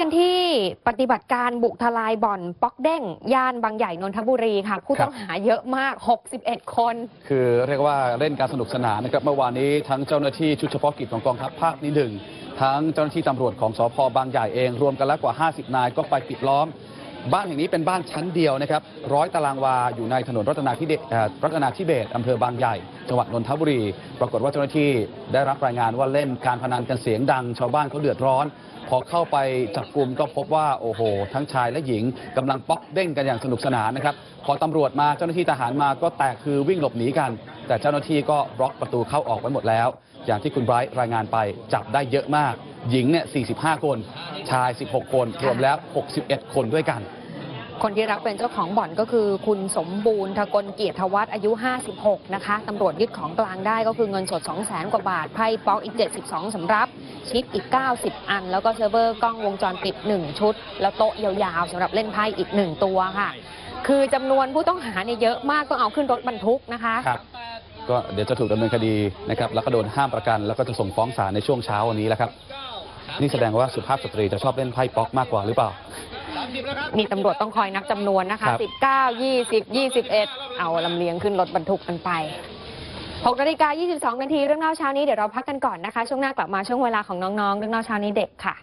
กันที่ปฏิบัติการบุกทลายบ่อนป๊อกเด้งย่านบางใหญ่นนทบุรีค่ะ ผู้ต้องหาเยอะมาก 61 คน คือเรียกว่าเล่นการสนุกสนานนะครับ เมื่อวานนี้ทั้งเจ้าหน้าที่ชุดเฉพาะกิจของกองทัพภาคที่หนึ่งทั้งเจ้าหน้าที่ตำรวจของสพบางใหญ่เอง รวมกันแล้วกว่า 50 นายก็ไปปิดล้อม บ้านแห่งนี้เป็นบ้านชั้นเดียวนะครับร้อยตารางวาอยู่ในถนนรัตนาธิเบศเอ่อรัตนาธิเบศอำเภอบางใหญ่ จังหวัดนนทบุรี ปรากฏว่าเจ้าหน้าที่ได้รับรายงานว่าเล่นการพนันกันเสียงดัง ชาวบ้านเขาเดือดร้อน พอเข้าไปจับกลุ่มก็พบว่าโอ้โห ทั้งชายและหญิงกำลังป๊อกเด้งกันอย่างสนุกสนานนะครับพอตำรวจมาเจ้าหน้าที่ทหารมาก็แตกคือวิ่งหลบหนีกัน แต่เจ้าหน้าที่ก็บล็อกประตูเข้าออกไว้หมดแล้ว อย่างที่คุณไบรท์รายงานไปจับได้เยอะมาก หญิงเนี่ย45 คน ชาย 16 คนรวมแล้ว 61 คนด้วยกัน คนที่รับเป็นเจ้าของบ่อนก็คือคุณสมบูรณ์ทกลเกียรติวัฒน์อายุ 56 นะคะตำรวจยึดของกลางได้ก็คือเงินสด 200,000กว่าบาท ไพ่ป๊อกอีก 72 สำรับ ชิปอีก 90 อัน แล้วก็เซิร์ฟเวอร์กล้องวงจรปิด 1 ชุด แล้วโต๊ะยาวๆสำหรับเล่นไพ่อีก 1 ตัวค่ะ คือจำนวนผู้ต้องหาเนี่ยเยอะมากต้องเอาขึ้นรถบรรทุกนะคะครับก็เดี๋ยวจะถูกดำเนินคดีนะครับแล้วก็โดนห้ามประกัน แล้วก็จะส่งฟ้องศาลในช่วงเช้าวันนี้แหละครับนี่แสดงว่าสุภาพสตรีจะชอบเล่นไพ่ป๊อกมากกว่าหรือเปล่า มีตำรวจต้องคอยนับจำนวนนะคะครับ19 20 21 เอาลำเลียงขึ้นรถบรรทุกกันไป6นาฬิกา22 นาทีเรื่องเล่าเช้านี้เดี๋ยวเราพักกันก่อนนะคะ ช่วงหน้ากลับมาช่วงเวลาของน้องๆ เรื่องเล่าเช้านี้เด็กค่ะ